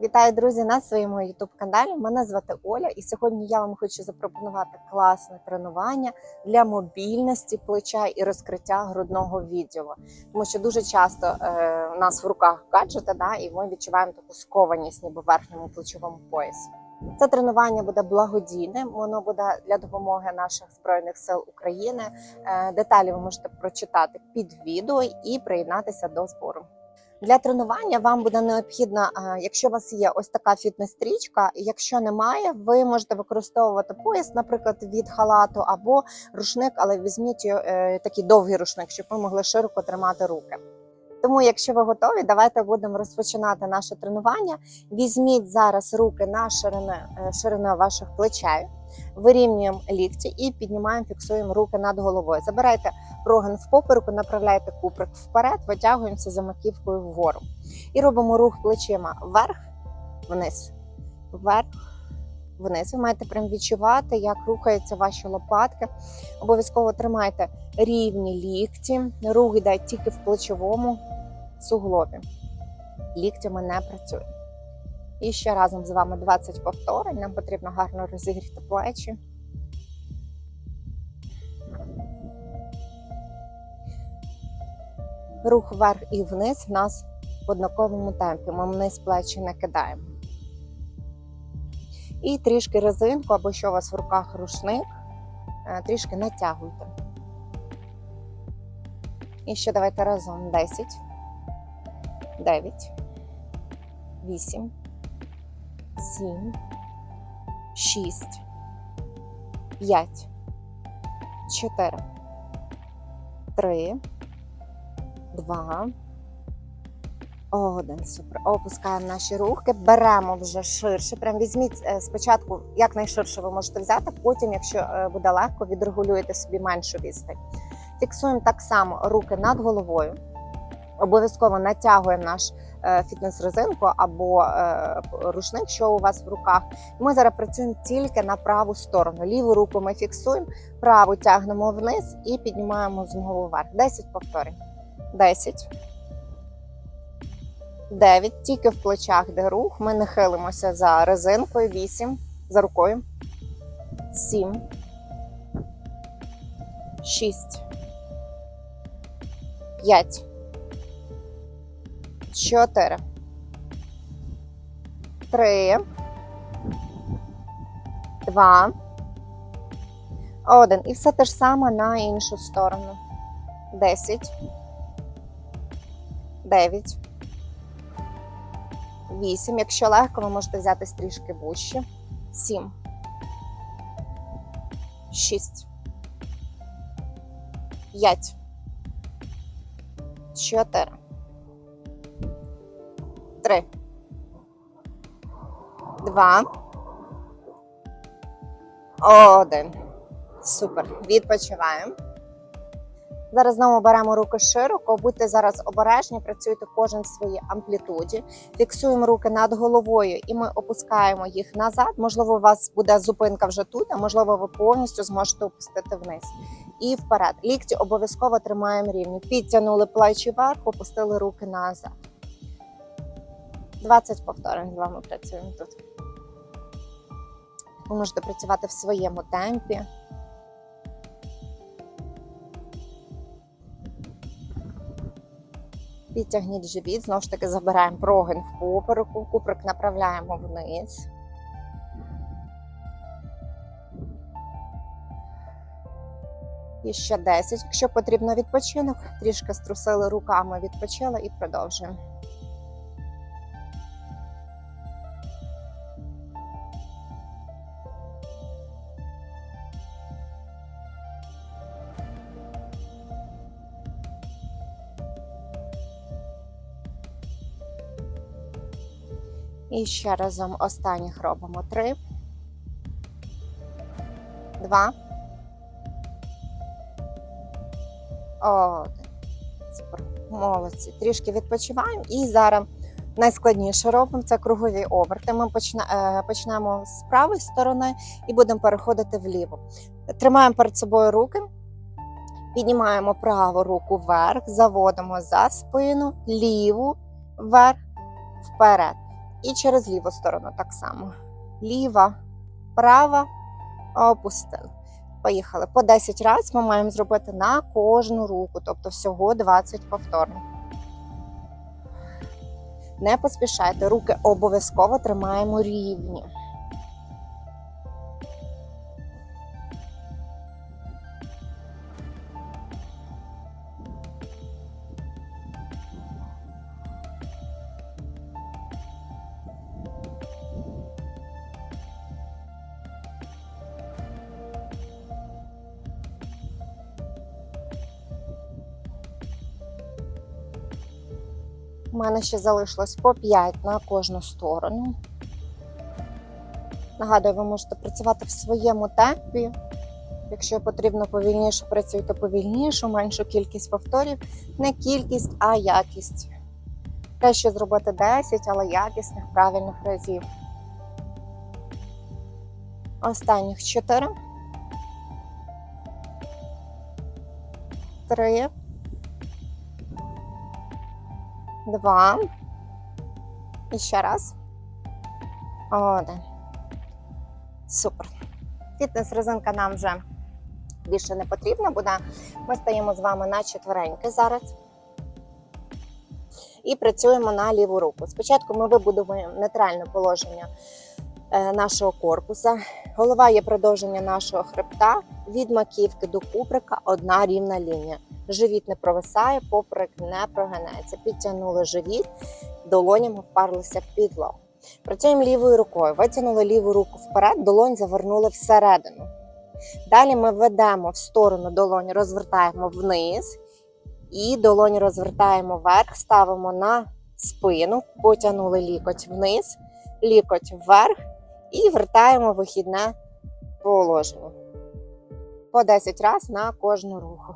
Вітаю, друзі, на своєму youtube каналі. Мене звати Оля, і сьогодні я вам хочу запропонувати класне тренування для мобільності плеча і розкриття грудного відділу. Тому що дуже часто е, у нас в руках гаджети, да, і ми відчуваємо таку скованість ніби в верхньому плечовому поясі. Це тренування буде благодійним, воно буде для допомоги наших збройних сил України. Е, Деталі ви можете прочитати під відео і приєднатися до збору. Для тренування вам буде необхідно, е, якщо у вас є ось така фітнес-стрічка, якщо немає, ви можете використовувати пояс, наприклад, від халату або рушник, але візьміть е, такий довгий рушник, щоб ви могли широко тримати руки. Тому, якщо ви готові, давайте будемо розпочинати наше тренування. Візьміть зараз руки на ширину, е, ширину ваших плечей, вирівнюємо лікті і піднімаємо, фіксуємо руки над головою. Забирайте прогин в попереку, направляйте куприк вперед, витягуємося за маківкою вгору. І робимо рух плечима вверх, вниз, вверх, вниз. Ви маєте прям відчувати, як рухаються ваші лопатки. Обов'язково тримайте рівні лікті. Рух йде тільки в плечовому суглобі. Ліктями не працює. І ще разом з вами 20 повторень. Нам потрібно гарно розігріти плечі. Рух вверх і вниз в нас в однаковому темпі. Ми вниз плечі не кидаємо. І трішки резинку, або що у вас в руках рушник, е, трішки натягуйте. І ще давайте разом 10, 9, 8, 7, 6, 5, 4, 3, Два. Один. Супер. Опускаємо наші руки, беремо вже ширше. Прям візьміть е, спочатку якнайширше ви можете взяти, потім, якщо е, буде легко, відрегулюєте собі меншу відстань. Фіксуємо так само руки над головою. Обов'язково натягуємо наш фітнес-резинку або е, рушник, що у вас в руках. Ми зараз працюємо тільки на праву сторону. Ліву руку ми фіксуємо, праву тягнемо вниз і піднімаємо знову вверх. 10 повторень. 10, 9, тільки в плечах, де рух. Ми не хилимося за резинкою, 8, за рукою. 7, 6, 5, 4, 3, 2, 1. І все те ж саме на іншу сторону. 10, 9, 8. Якщо легко, ви можете взяти трішки вище. 7, 6, 5, 4, 2, 1. Супер. Відпочиваємо. Зараз знову беремо руки широко, будьте зараз обережні, працюйте кожен в своїй амплітуді. Фіксуємо руки над головою і ми опускаємо їх назад. Можливо, у вас буде зупинка вже тут, а можливо, ви повністю зможете опустити вниз. І вперед. Лікті обов'язково тримаємо рівні. Підтягнули плечі вверх, опустили руки назад. 20 повторень з вами працюємо тут. Ви можете працювати в своєму темпі. Підтягніть живіт, знову ж таки забираємо прогин в попереку, куприк направляємо вниз. І ще 10. Якщо потрібно відпочинок, трішки струсили руками, відпочили і продовжуємо. І ще разом останніх робимо три, два. Молодці. Трішки відпочиваємо. І зараз найскладніше робимо це кругові оберти. Ми е, почнемо з правої сторони і будемо переходити вліво. Тримаємо перед собою руки, піднімаємо праву руку вверх, заводимо за спину, ліву вверх, вперед. І через ліву сторону так само. Ліва, права, опустили. Поїхали. По 10 разів ми маємо зробити на кожну руку, тобто всього 20 повторно. Не поспішайте, руки обов'язково тримаємо рівні. У мене ще залишилось по 5 на кожну сторону. Нагадую, ви можете працювати в своєму темпі. Якщо потрібно повільніше, працюйте повільніше, меншу кількість повторів. Не кількість, а якість. Краще зробити 10, але якісних правильних разів. Останніх 4. 3. Два. І ще раз. Один. Супер. Фітнес-резинка нам вже більше не потрібна буде. Ми стаємо з вами на четвереньки зараз. І працюємо на ліву руку. Спочатку ми вибудуємо нейтральне положення нашого корпуса. Голова є продовження нашого хребта. Від маківки до куприка одна рівна лінія. Живіт не провисає, поперек не прогинається. Підтягнули живіт, долонями впарлися в підлогу. Працюємо лівою рукою. Витягнули ліву руку вперед, долонь завернули всередину. Далі ми ведемо в сторону долонь, розвертаємо вниз. І долонь розвертаємо вверх, ставимо на спину, потягнули лікоть вниз, лікоть вверх і вертаємо вихідне положення. По 10 разів на кожну руху.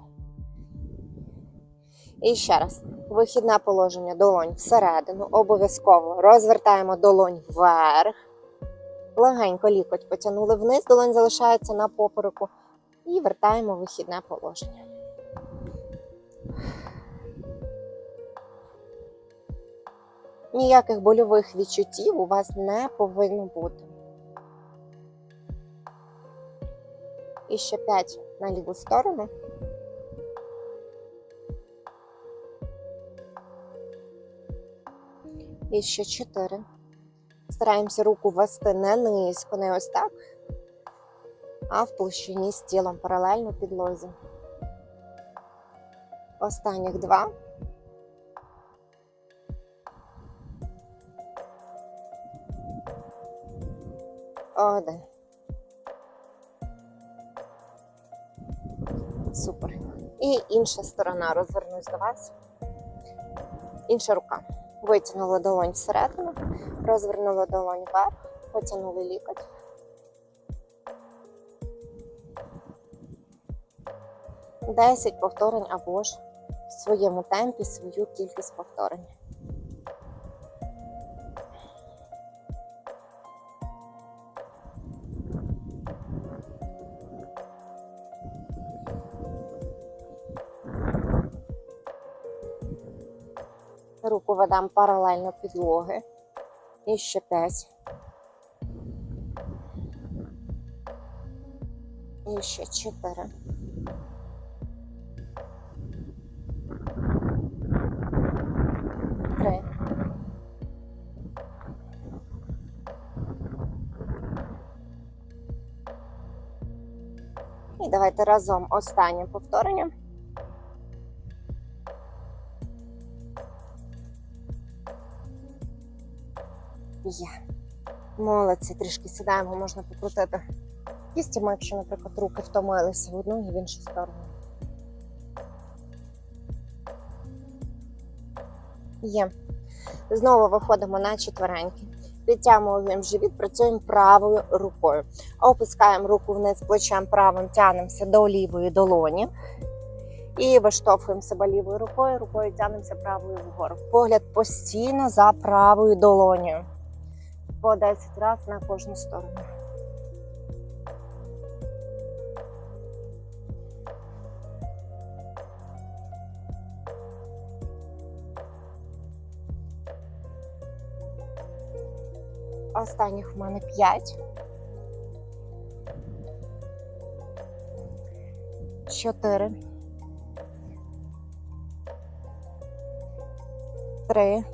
І ще раз. Вихідне положення долонь всередину. Обов'язково розвертаємо долонь вверх. Легенько лікоть потягнули вниз, долонь залишається на попереку. І вертаємо вихідне положення. Ніяких больових відчуттів у вас не повинно бути. І ще 5 на ліву сторону. І ще 4. Стараємося руку вести не низько, не ось так, а в площині з тілом паралельно підлозі. Останніх два. Один. Інша сторона розвернусь до вас. Інша рука. Витягнули долонь всередину, розвернули долонь вверх, потягнули лікоть. Десять повторень або ж в своєму темпі свою кількість повторень. Руку ведемо паралельно підлоги. І ще 5. І ще 4. Три. І давайте разом останнє повторення. Є. Молодці, трішки сідаємо, можна покрутити кістями, якщо, наприклад, руки втомилися в одну і в іншу сторону. Є. Знову виходимо на четвереньки. Підтягуємо живіт, працюємо правою рукою. Опускаємо руку вниз плечем правим, тягнемося до лівої долоні. І виштовхуємо себе лівою рукою, рукою тягнемося правою вгору. Погляд постійно за правою долонею по 10 разів на кожну сторону. Останніх в мене 5. 4. 3.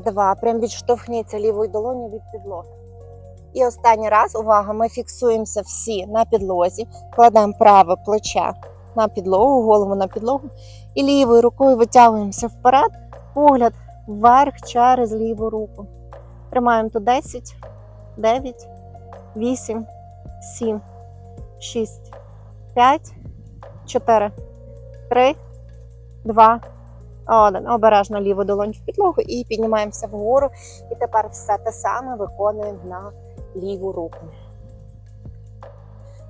2. Прям відштовхніться лівою долоню від підлоги. І останній раз, увага, ми фіксуємося всі на підлозі, кладемо праве плече на підлогу, голову на підлогу. І лівою рукою витягуємося вперед, погляд вверх через ліву руку. Тримаємо тут 10, 9, 8, 7, 6, 5, 4, 3, 2, 1. Обережно ліву долонь в підлогу і піднімаємося вгору. І тепер все те саме виконуємо на ліву руку.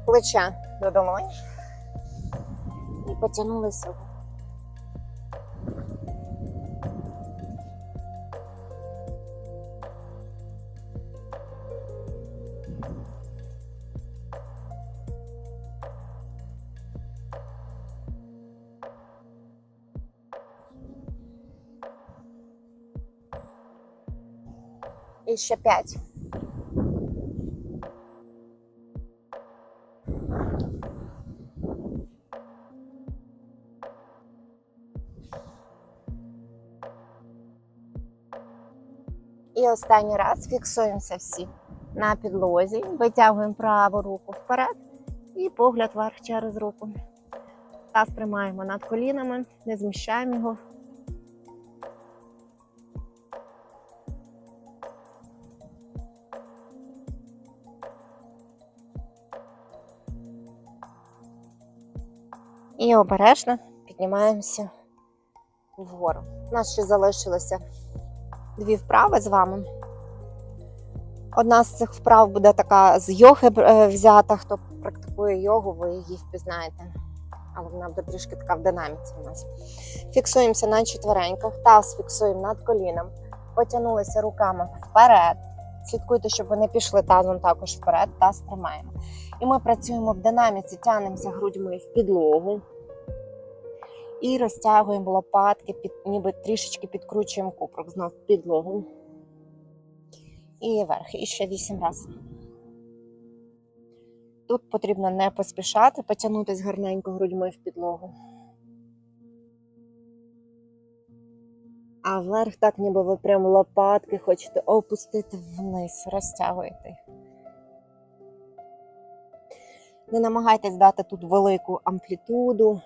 Плече до долоні. І потягнулися. І ще п'ять. І останній раз фіксуємося всі на підлозі, витягуємо праву руку вперед і погляд вверх через руку. Таз тримаємо над колінами, не зміщаємо його. І обережно піднімаємося вгору. У нас ще залишилося дві вправи з вами. Одна з цих вправ буде така з йоги е, взята. Хто практикує йогу, ви її впізнаєте. Але вона буде трішки така в динаміці у нас. Фіксуємося на четвереньках, таз фіксуємо над коліном, потягнулися руками вперед. Слідкуйте, щоб вони пішли тазом також вперед, таз тримаємо. І ми працюємо в динаміці, тягнемося грудьми в підлогу. І розтягуємо лопатки, під, ніби трішечки підкручуємо куприк знов в підлогу. І вверх. І ще вісім разів. Тут потрібно не поспішати, потягнутися гарненько грудьми в підлогу. А вверх так, ніби ви прям лопатки хочете опустити вниз, розтягуєте. Не намагайтесь дати тут велику амплітуду.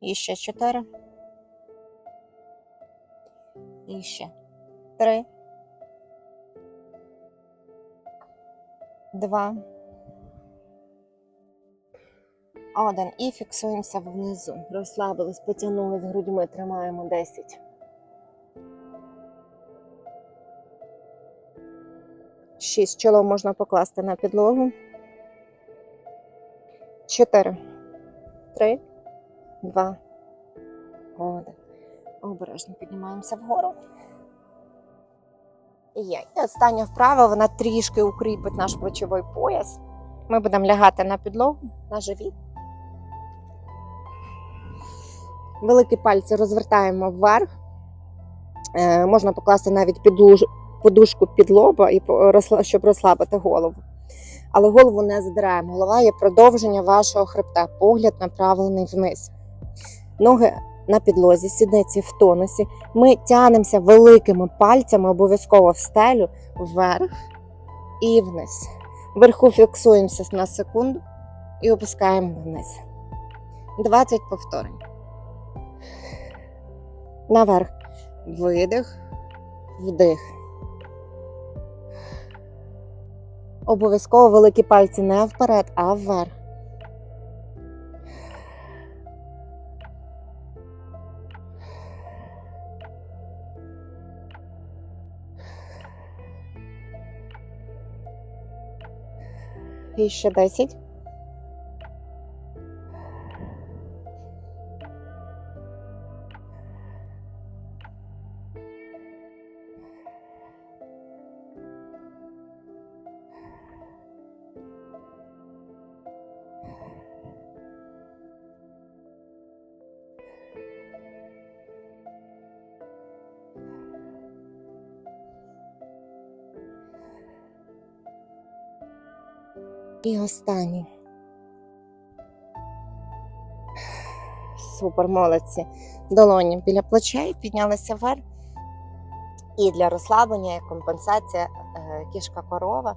І ще чотири. І ще три. Два. Один. І фіксуємося внизу. Розслабились, потягнулись грудьми, тримаємо 10. Шість. Чоло можна покласти на підлогу. Чотири. Три. Два. Один. Обережно піднімаємося вгору. Є. І остання вправа, вона трішки укріпить наш плечовий пояс. Ми будемо лягати на підлогу, на живіт. Великі пальці розвертаємо вверх. Е, можна покласти навіть подушку під лоба, щоб розслабити голову. Але голову не задираємо. Голова є продовження вашого хребта, погляд направлений вниз. Ноги на підлозі, сідниці в тонусі. Ми тянемося великими пальцями обов'язково в стелю вверх і вниз. Вверху фіксуємося на секунду і опускаємо вниз. 20 повторень. Наверх. Видих, вдих. Обов'язково великі пальці не вперед, а вверх. І ще 10. І останній. Супер, молодці. Долоні біля плечей піднялися вверх. І для розслаблення, як компенсація, е, кішка корова.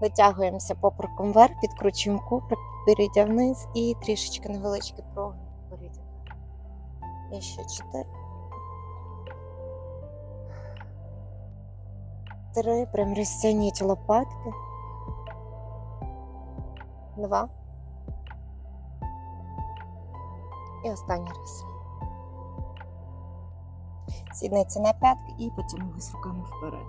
Витягуємося поприком вверх, підкручуємо куприк, підборіддя вниз і трішечки невеличкий прогин. підборіддя. І ще чотири. Три. Прям розтягніть лопатки. Два. І останній раз. Сідниці на п'ятки і потягнулись руками вперед.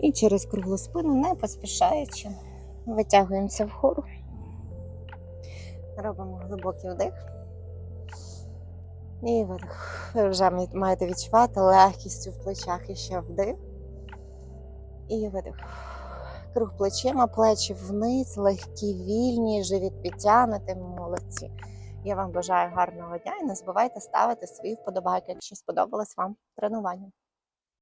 І через круглу спину, не поспішаючи, витягуємося вгору. Робимо глибокий вдих. І видих. Ви вже маєте відчувати легкістю в плечах і ще вдих. І видих. Круг плечима, плечі вниз, легкі, вільні, живіт підтягнути, молодці. Я вам бажаю гарного дня і не забувайте ставити свої вподобайки, якщо сподобалось вам тренування.